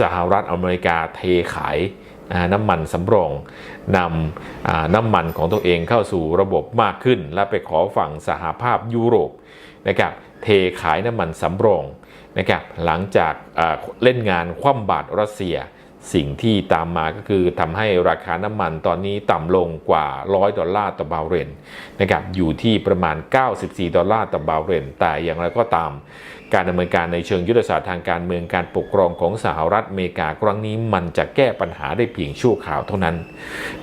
สหรัฐอเมริกาเทขายน้ำมันสำรองนำน้ำมันของตัวเองเข้าสู่ระบบมากขึ้น และไปขอฝั่งสหภาพยุโรปนะครับเทขายน้ำมันสำรองนะครับหลังจากเล่นงานคว่ำบาตรรัสเซียสิ่งที่ตามมาก็คือทำให้ราคาน้ำมันตอนนี้ต่ำลงกว่า 100 ดอลลาร์ต่อบาร์เรลนะครับอยู่ที่ประมาณ 94 ดอลลาร์ต่อบาร์เรลแต่อย่างไรก็ตาม การดำเนินการในเชิงยุทธศาสตร์ทางการเมืองการปกครองของสหรัฐอเมริกาครั้งนี้มันจะแก้ปัญหาได้เพียงชั่วคราวเท่านั้น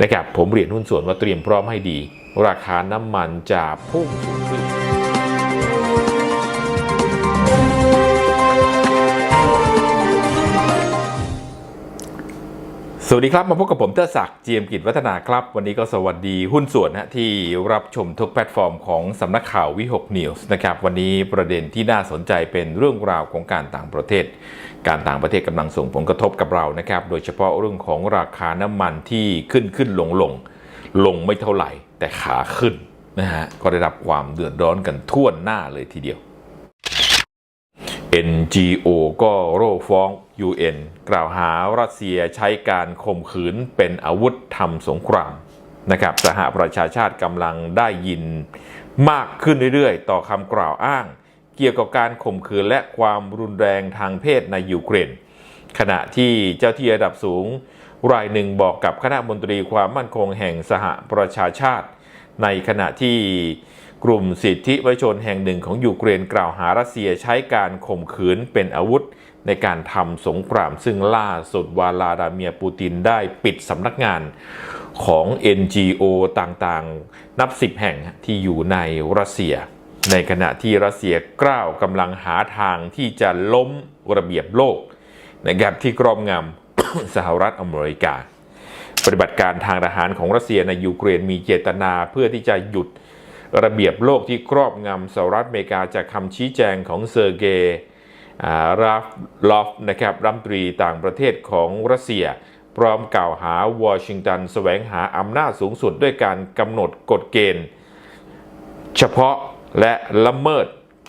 นะครับผมเรียนหุ้นส่วนว่าเตรียมพร้อมให้ดี ราคาน้ำมันจะพุ่งสูงขึ้น สวัสดีครับ มาพบกับผมเตอร์ศักดิ์เจียมกิจวัฒนาครับ วันนี้ก็สวัสดีหุ้นส่วนนะที่รับชมทุกแพลตฟอร์มของสำนักข่าววิหกนิวส์นะครับวันนี้ประเด็นที่น่าสนใจเป็นเรื่องราวของการต่างประเทศ การต่างประเทศกำลังส่งผลกระทบกับเรานะครับโดยเฉพาะเรื่องของราคาน้ำมันที่ขึ้นขึ้นลงลงลงไม่เท่าไหร่ แต่ขาขึ้นนะฮะก็ได้รับความเดือดร้อนกันทั่วหน้าเลยทีเดียว NGO ก็โร่ฟ้อง UN กล่าวหารัสเซียใช้การข่มขืนเป็นอาวุธทำสงครามนะครับสหประชาชาติกำลังได้ยินมากขึ้นเรื่อยๆ ต่อคำกล่าวอ้าง เกี่ยวกับการข่มขืนและความรุนแรงทางเพศในยูเครน ขณะที่เจ้าที่ระดับสูง รายหนึ่งบอกกับคณะมนตรีความมั่นคงแห่งสหประชาชาติ ในขณะที่ กลุ่มสิทธิประชาชนแห่งหนึ่งของยูเครนกล่าวหารัสเซียใช้การข่มขืนเป็นอาวุธ ในการทำสงครามซึ่งล่าสุดวาลาดาเมียปูตินได้ปิดสำนักงานของ NGO ต่างๆ นับสิบแห่งที่อยู่ในรัสเซีย ในขณะที่รัสเซียกล้าวกำลังหาทางที่จะล้มระเบียบโลกนะครับที่กรอบงำสหรัฐอเมริกา ปฏิบัติการทางทหารของรัสเซียในยูเครนมีเจตนาเพื่อที่จะหยุด ระเบียบโลกที่ครอบงำสหรัฐอเมริกาจากคำชี้แจงของเซอร์เกย์ราฟลอฟนะครับรัฐมนตรีต่างประเทศของรัสเซีย พร้อมกล่าวหาวอชิงตันแสวงหาอำนาจสูงสุดด้วยการกำหนดกฎเกณฑ์ เฉพาะและละเมิด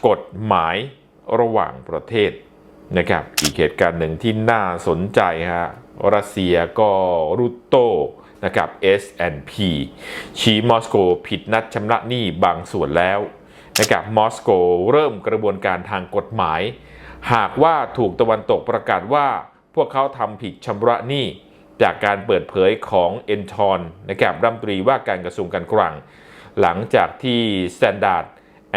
กฎหมายระหว่างประเทศนะครับอีกเหตุการณ์หนึ่งที่น่าสนใจฮะรัสเซียก็รุตโต นะครับ S&P ชี้มอสโกผิดนัดชำระหนี้บางส่วนแล้วนะครับมอสโกเริ่มกระบวนการทางกฎหมาย หากว่าถูกตะวันตกประกาศว่าพวกเขาทำผิดชำระหนี้จากการเปิดเผยของเอนทอนนะครับรัฐมนตรีว่าการกระทรวงการคลัง หลังจากที่ Standard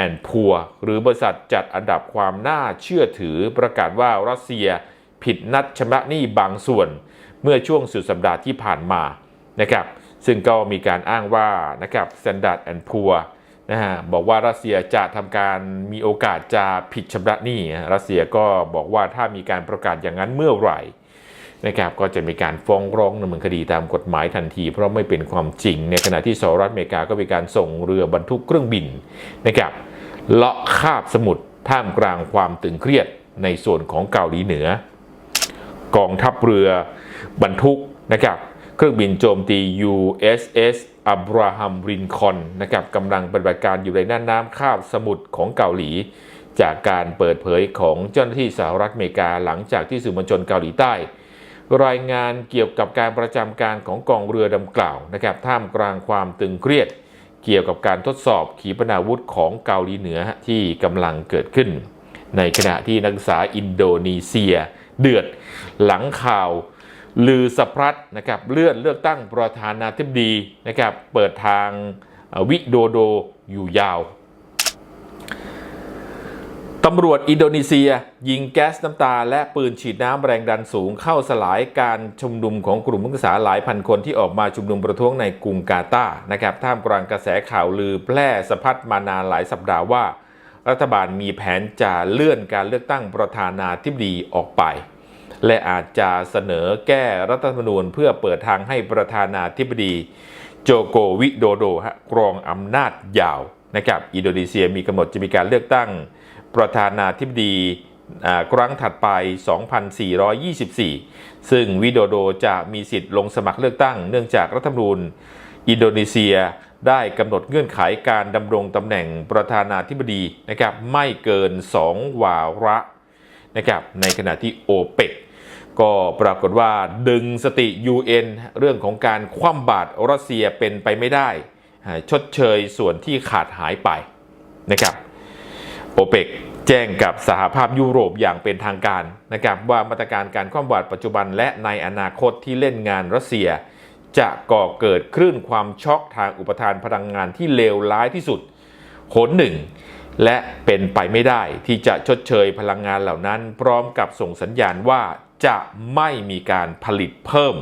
and Poor หรือบริษัทจัดอันดับความน่าเชื่อถือประกาศว่ารัสเซียผิดนัดชำระหนี้บางส่วน เมื่อช่วงสุดสัปดาห์ที่ผ่านมา นะครับซึ่งก็มีการอ้างว่านะครับ Standard and Poor นะฮะบอกว่ารัสเซียจะทำการมีโอกาสจะผิดชำระหนี้รัสเซียก็บอกว่าถ้ามีการประกาศอย่างนั้นเมื่อไหร่นะครับก็จะมีการฟ้องร้องดำเนินคดีตามกฎหมายทันที เพราะไม่เป็นความจริง ในขณะที่สหรัฐอเมริกาก็มีการส่งเรือบรรทุกเครื่องบินนะครับเลาะคาบสมุทรท่ามกลางความตึงเครียดในส่วนของเกาหลีเหนือ กองทัพเรือบรรทุกนะครับ เครื่องบินโจมตี USS อับราฮัมรินคอนนะครับกำลังปฏิบัติการอยู่ในน่านน้ำคาบสมุทรของเกาหลี จากการเปิดเผยของเจ้าหน้าที่สหรัฐอเมริกาหลังจากที่สื่อมวลชนเกาหลีใต้ รายงานเกี่ยวกับการประจำการของกองเรือดังกล่าวนะครับท่ามกลางความตึงเครียด เกี่ยวกับการทดสอบขีปนาวุธของเกาหลีเหนือที่กำลังเกิดขึ้น ในขณะที่นักศึกษาอินโดนีเซีย เดือดหลังข่าว ลือสะพรัดนะครับเลื่อนเลือกตั้งประธานาธิบดีนะครับเปิดทางวิโดโดอยู่ยาวตำรวจอินโดนีเซีย ยิงแก๊สน้ำตา และปืนฉีดน้ำแรงดันสูงเข้าสลายการชุมนุมของกลุ่มนักศึกษาหลายพันคนที่ออกมาชุมนุมประท้วงในกรุงกาตาร์นะครับท่ามกลางกระแสข่าวลือแพร่สะพัดมานานหลายสัปดาห์ว่า รัฐบาลมีแผนจะเลื่อนการเลือกตั้งประธานาธิบดีออกไป และอาจจะเสนอแก้รัฐธรรมนูญเพื่อเปิดทางให้ประธานาธิบดีโจโกวิโดโดฮะครองอำนาจยาวนะครับอินโดนีเซียมีกำหนดจะมีการเลือกตั้งประธานาธิบดีครั้งถัดไป 2424 ซึ่งวิโดโดจะมีสิทธิ์ลงสมัครเลือกตั้ง เนื่องจากรัฐธรรมนูญอินโดนีเซียได้กำหนดเงื่อนไขการดำรงตำแหน่งประธานาธิบดีนะครับไม่เกิน 2 วาระนะครับในขณะที่โอเปก ก็ปรากฏว่าดึงสติ UN เรื่องของการคว่ำบาตรรัสเซียเป็นไปไม่ได้ ชดเชยส่วนที่ขาดหายไปนะครับโอเปกแจ้งกับสหภาพยุโรปอย่างเป็นทางการนะครับว่ามาตรการการคว่ำบาตรปัจจุบันและในอนาคตที่เล่นงานรัสเซีย จะก่อเกิดคลื่นความช็อกทางอุปทานพลังงานที่เลวร้ายที่สุดหนหนึ่งและเป็นไปไม่ได้ที่จะชดเชยพลังงานเหล่านั้น พร้อมกับส่งสัญญาณว่า จะไม่มีการผลิตเพิ่ม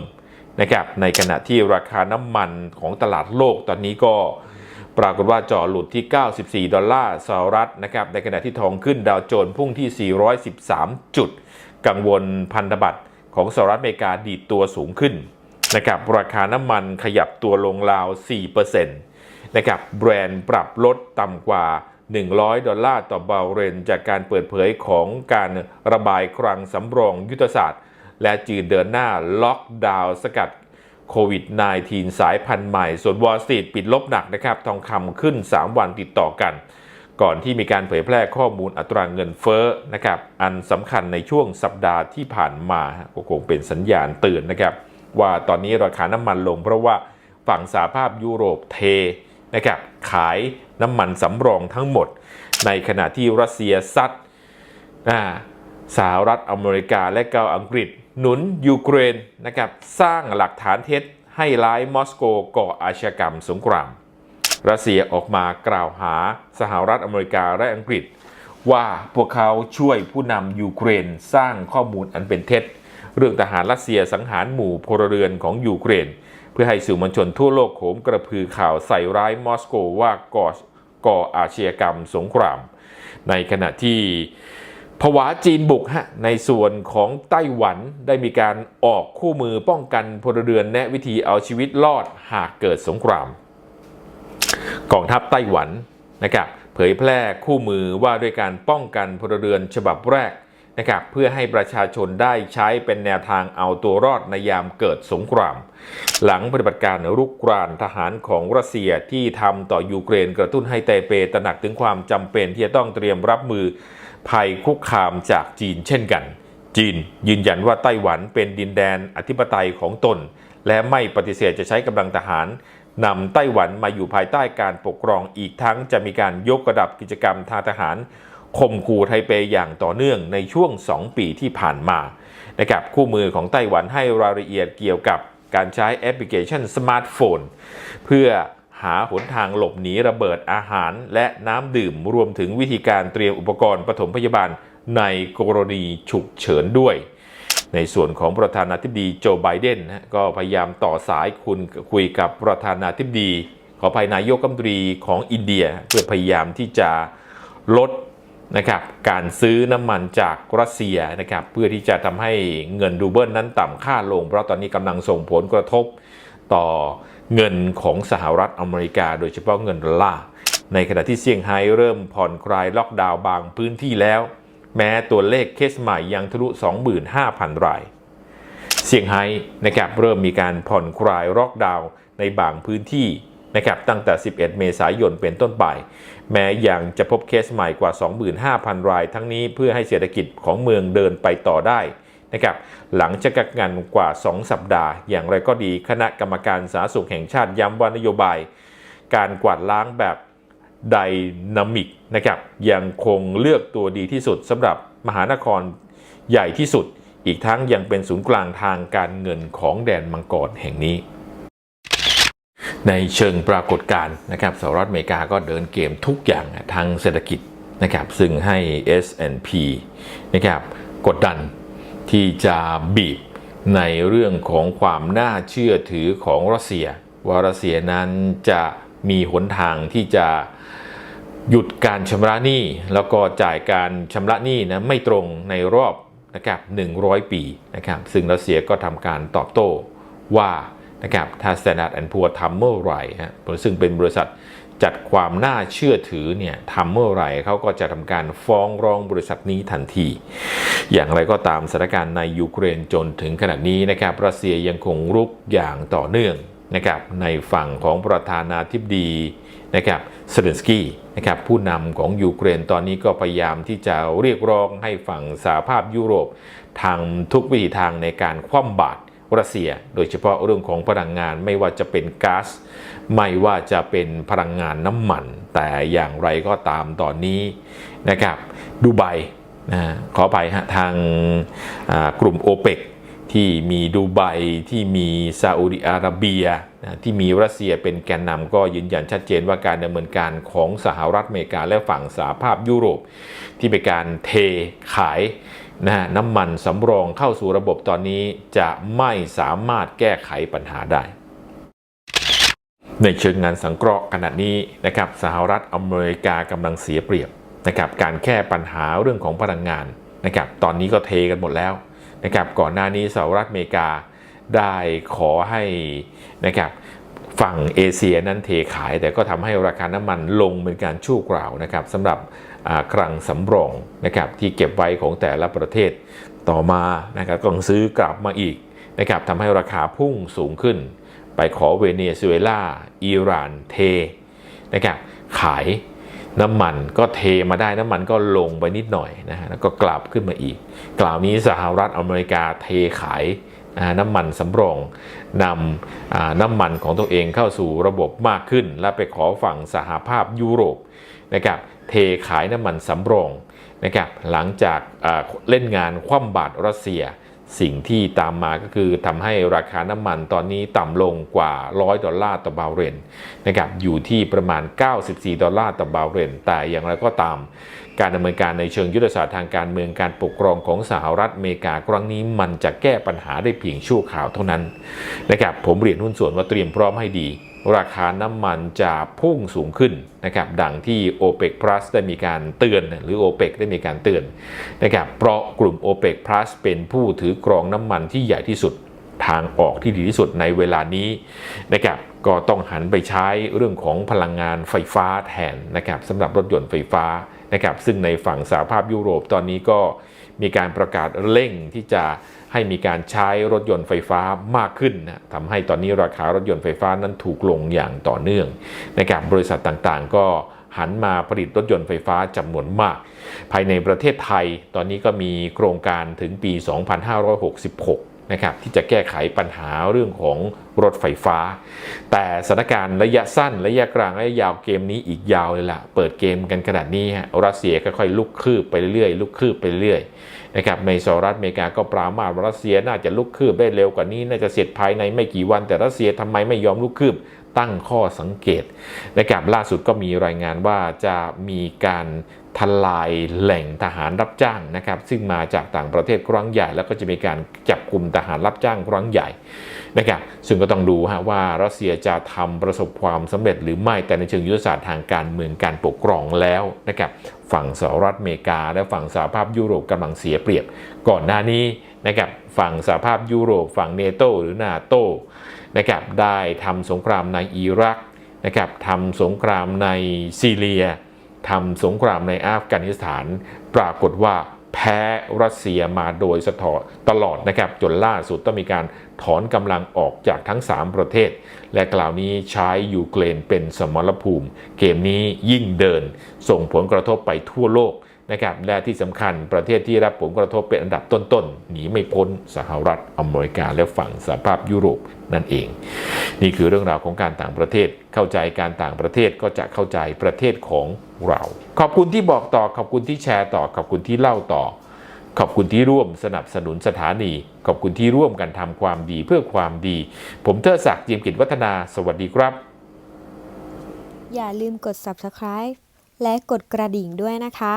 นะครับในขณะที่ราคาน้ำมันของตลาดโลกตอนนี้ก็ปรากฏว่าจ่อหลุดที่ 94 ดอลลาร์สหรัฐนะครับในขณะที่ทองขึ้นดาวโจนส์พุ่งที่ 413 จุด กังวลพันธบัตรของสหรัฐอเมริกาดีดตัวสูงขึ้นนะครับราคาน้ำมันขยับตัวลงราว 4%นะครับแบรนด์ปรับลดต่ำกว่า 100 ดอลลาร์ต่อบาร์เรน จากการเปิดเผยของการระบายคลังสำรองยุทธศาสตร์ และจีนเดินหน้าล็อกดาวน์สกัดโควิด -19 สายพันธุ์ใหม่ ส่วนวอลสตรีทปิดลบหนักนะครับ ทองคำขึ้น 3 วันติดต่อกัน ก่อนที่มีการเผยแพร่ข้อมูลอัตราเงินเฟ้อนะครับ อันสำคัญในช่วงสัปดาห์ที่ผ่านมาก็คงเป็นสัญญาณเตือนนะครับ ว่าตอนนี้ราคาน้ำมันลงเพราะว่าฝั่งสหภาพยุโรปเท นะครับขายน้ำมันสำรองทั้งหมด ในขณะที่รัสเซียซัดสหรัฐอเมริกาและเกาอังกฤษ หนุนยูเครนนะครับสร้างหลักฐานเท็จให้ร้ายมอสโกก่ออาชญากรรมสงคราม รัสเซียออกมากล่าวหาสหรัฐอเมริกาและอังกฤษ ว่าพวกเขาช่วยผู้นำยูเครนสร้างข้อมูลอันเป็นเท็จ เรื่องทหารรัสเซียสังหารหมู่พลเรือนของยูเครนเพื่อให้สื่อมวลชนทั่วโลกโหมกระพือข่าวใส่ร้ายมอสโกว่าก่อก่ออาชญากรรมสงคราม ในขณะที่ผวาจีนบุกฮะในส่วนของไต้หวันได้มีการออกคู่มือป้องกันพลเรือนแนะวิธีเอาชีวิตรอดหากเกิดสงคราม กองทัพไต้หวันนะครับเผยแพร่คู่มือว่าด้วยการป้องกันพลเรือนฉบับแรก นะครับเพื่อให้ประชาชนได้ใช้เป็นแนวทางเอาตัวรอดในยามเกิดสงคราม หลังปฏิบัติการรุกรานทหารของรัสเซียที่ทำต่อยูเครนกระตุ้นให้ไตเปตระหนักถึงความจำเป็นที่จะต้องเตรียมรับมือภัยคุกคามจากจีนเช่นกัน จีนยืนยันว่าไต้หวันเป็นดินแดนอธิปไตยของตน และไม่ปฏิเสธจะใช้กำลังทหารนำไต้หวันมาอยู่ภายใต้การปกครองอีกทั้งจะมีการยกระดับกิจกรรมทางทหาร ข่มขู่ไทเปอย่างต่อเนื่องในช่วง 2 ปีที่ผ่านมานะครับคู่มือของไต้หวันให้รายละเอียดเกี่ยวกับการใช้แอปพลิเคชันสมาร์ทโฟน เพื่อหาหนทางหลบหนีระเบิดอาหารและน้ำดื่มรวมถึงวิธีการเตรียมอุปกรณ์ปฐมพยาบาลในกรณีฉุกเฉินด้วย ในส่วนของประธานาธิบดีโจไบเดนก็พยายามต่อสายคุณคุยกับประธานาธิบดี ขอภายนายกรัฐมนตรีของอินเดีย เพื่อพยายามที่จะลด นะครับการซื้อน้ำมันจากรัสเซียนะครับเพื่อที่จะทำให้เงินรูเบิลนั้นต่ำค่าลง เพราะตอนนี้กำลังส่งผลกระทบต่อเงินของสหรัฐอเมริกา โดยเฉพาะเงินดอลลาร์ในขณะที่เซี่ยงไฮ้เริ่มผ่อนคลายล็อกดาวน์บางพื้นที่แล้ว แม้ตัวเลขเคสใหม่ยังทะลุ 25,000 ราย เซี่ยงไฮ้นะครับเริ่มมีการผ่อนคลายล็อกดาวน์ในบางพื้นที่ นะครับตั้งแต่ 11 เมษายนเป็นต้นไป แม้ยังจะพบเคสใหม่กว่า 25,000 ราย ทั้งนี้เพื่อให้เศรษฐกิจของเมืองเดินไปต่อได้นะครับหลังจากกักงานกว่า 2 สัปดาห์ อย่างไรก็ดีคณะกรรมการสาธารณสุขแห่งชาติย้ำว่านโยบาย การกวาดล้างแบบไดนามิกนะครับยังคงเลือกตัวดีที่สุดสำหรับมหานครใหญ่ที่สุด อีกทั้งยังเป็นศูนย์กลางทางการเงินของแดนมังกรแห่งนี้ ในเชิงปรากฏการณ์นะครับสหรัฐอเมริกาก็เดินเกมทุกอย่างทางเศรษฐกิจนะครับซึ่งให้ S&P นะครับกดดันที่จะบีบในเรื่องของความน่าเชื่อถือของรัสเซีย ว่ารัสเซียนั้นจะมีหนทางที่จะหยุดการชำระหนี้ แล้วก็จ่ายการชำระหนี้นะไม่ตรงในรอบนะครับ100 ปีนะครับซึ่งรัสเซียก็ทำการตอบโต้ว่า นะครับถ้า Standard Poor's ทำเมื่อไหร่ฮะซึ่งเป็นบริษัทจัดความน่าเชื่อถือเนี่ยทำเมื่อไหร่เขาก็จะทำการฟ้องร้องบริษัทนี้ทันที อย่างไรก็ตามสถานการณ์ในยูเครนจนถึงขณะนี้นะครับรัสเซียยังคงรุกอย่างต่อเนื่องนะครับในฝั่งของประธานาธิบดีนะครับเซเลนสกี้นะครับผู้นำของยูเครนตอนนี้ก็พยายามที่จะเรียกร้องให้ฝั่งสหภาพยุโรปทางทุกวิถีทางในการคว่ำบาตร รัสเซีย โดยเฉพาะเรื่องของพลังงานไม่ว่าจะเป็นก๊าซไม่ว่าจะเป็นพลังงานน้ำมัน แต่อย่างไรก็ตามตอนนี้นะครับดูไบนะขอไปฮะทางกลุ่มโอเปกที่มีดูไบที่มีซาอุดิอาระเบียนะที่มีรัสเซียเป็นแกนนำก็ยืนยันชัดเจนว่าการดำเนินการของสหรัฐอเมริกาและฝั่งสหภาพยุโรป ที่เป็นการเทขาย นะฮะน้ำมันสำรองเข้าสู่ระบบตอนนี้จะไม่สามารถแก้ไขปัญหาได้ ในเชิงงานสังเคราะห์ขณะนี้นะครับสหรัฐอเมริกากำลังเสียเปรียบนะครับการแก้ปัญหาเรื่องของพลังงานนะครับตอนนี้ก็เทกันหมดแล้วนะครับก่อนหน้านี้สหรัฐอเมริกาได้ขอให้นะครับ ฝั่งเอเชียนั้นเทขาย แต่ก็ทำให้ราคาน้ำมันลงเป็นการชั่วคราวนะครับสำหรับคลังสำรองนะครับที่เก็บไว้ของแต่ละประเทศต่อมานะครับก็ต้องซื้อกลับมาอีกนะครับทำให้ราคาพุ่งสูงขึ้น ไปขอเวเนซุเอลาอิหร่านเทนะครับขายน้ำมันก็เทมาได้น้ำมันก็ลงไปนิดหน่อยนะฮะแล้วก็กลับขึ้นมาอีก กล่าวนี้สหรัฐอเมริกาเทขาย น้ำมันสำรองนำน้ำมันของตัวเองเข้าสู่ระบบมากขึ้น และไปขอฝั่งสหภาพยุโรปนะครับเทขายน้ำมันสำรองนะครับหลังจากเล่นงานคว่ำบาตรรัสเซีย สิ่งที่ตามมาก็คือทำให้ราคาน้ำมันตอนนี้ต่ำลงกว่า 100 ดอลลาร์ต่อบาร์เรลนะครับอยู่ที่ประมาณ 94 ดอลลาร์ต่อบาร์เรลแต่อย่างไรก็ตาม การดำเนินการในเชิงยุทธศาสตร์ทางการเมืองการปกครองของสหรัฐอเมริกาครั้งนี้มันจะแก้ปัญหาได้เพียงชั่วคราวเท่านั้นนะครับผมเรียนหุ้นส่วนว่าเตรียมพร้อมให้ดี ราคาน้ำมันจะพุ่งสูงขึ้นนะครับดังที่ OPEC Plus ได้มีการเตือนหรือ OPEC ได้มีการเตือนนะครับเพราะกลุ่ม OPEC Plus เป็นผู้ถือกรองน้ำมันที่ใหญ่ที่สุดทางออกที่ดีที่สุดในเวลานี้นะครับก็ต้องหันไปใช้เรื่องของพลังงานไฟฟ้าแทนนะครับสำหรับรถยนต์ไฟฟ้านะครับซึ่งในฝั่งสหภาพยุโรปตอนนี้ก็มีการประกาศเร่งที่จะ ให้มีการใช้รถยนต์ไฟฟ้ามากขึ้นนะทำให้ตอนนี้ราคารถยนต์ไฟฟ้านั้นถูกลงอย่างต่อเนื่องนะครับบริษัทต่างๆ ก็หันมาผลิตรถยนต์ไฟฟ้าจำนวนมาก ภายในประเทศไทย ตอนนี้ก็มีโครงการถึงปี 2566 นะครับที่จะแก้ไขปัญหาเรื่องของรถไฟฟ้า แต่สถานการณ์ระยะสั้น ระยะกลางระยะยาวเกมนี้อีกยาวเลยล่ะ เปิดเกมกันขนาดนี้ฮะรัสเซียค่อยๆลุกคืบไปเรื่อยๆลุกคืบไปเรื่อยนะครับในสหรัฐอเมริกาก็ปรามาสรัสเซียน่าจะลุกคืบได้เร็วกว่านี้ น่าจะเสร็จภายในไม่กี่วัน แต่รัสเซียทำไมไม่ยอมลุกคืบ ตั้งข้อสังเกตนะครับล่าสุดก็มีรายงานว่าจะมีการทลายแหล่งทหารรับจ้างนะครับ ซึ่งมาจากต่างประเทศครั้งใหญ่ แล้วก็จะมีการจับกลุ่มทหารรับจ้างครั้งใหญ่นะครับซึ่งก็ต้องดูฮะว่ารัสเซียจะทำประสบความสำเร็จหรือไม่แต่ในเชิงยุทธศาสตร์ทางการเมืองการปกครองแล้วนะครับฝั่งสหรัฐอเมริกา และฝั่งสหภาพยุโรปกำลังเสียเปรียบ ก่อนหน้านี้นะครับฝั่งสหภาพยุโรป ฝั่งเนโตหรือนาโต นะครับได้ทำสงครามในอิรักนะครับทำสงครามในซีเรียทำสงครามในอัฟกานิสถาน ปรากฏว่าแพ้รัสเซียมาโดยสะทอตลอดนะครับจนล่าสุดต้องมีการถอนกำลังออกจากทั้ง 3 ประเทศ และกล่าวนี้ใช้ยูเครนเป็นสมรภูมิ เกมนี้ยิ่งเดิน ส่งผลกระทบไปทั่วโลก นะครับและที่สำคัญประเทศที่รับผลกระทบเป็นอันดับต้นๆหนีไม่พ้นสหรัฐอเมริกาและฝั่งสหภาพยุโรปนั่นเอง นี่คือเรื่องราวของการต่างประเทศเข้าใจการต่างประเทศก็จะเข้าใจประเทศของเรา ขอบคุณที่บอกต่อขอบคุณที่แชร์ต่อขอบคุณที่เล่าต่อ ขอบคุณที่ร่วมสนับสนุนสถานี ขอบคุณที่ร่วมกันทำความดีเพื่อความดี ผมเทอศักดิ์เจียมกิจวัฒนา สวัสดีครับ อย่าลืมกด subscribe และกดกระดิ่งด้วยนะคะ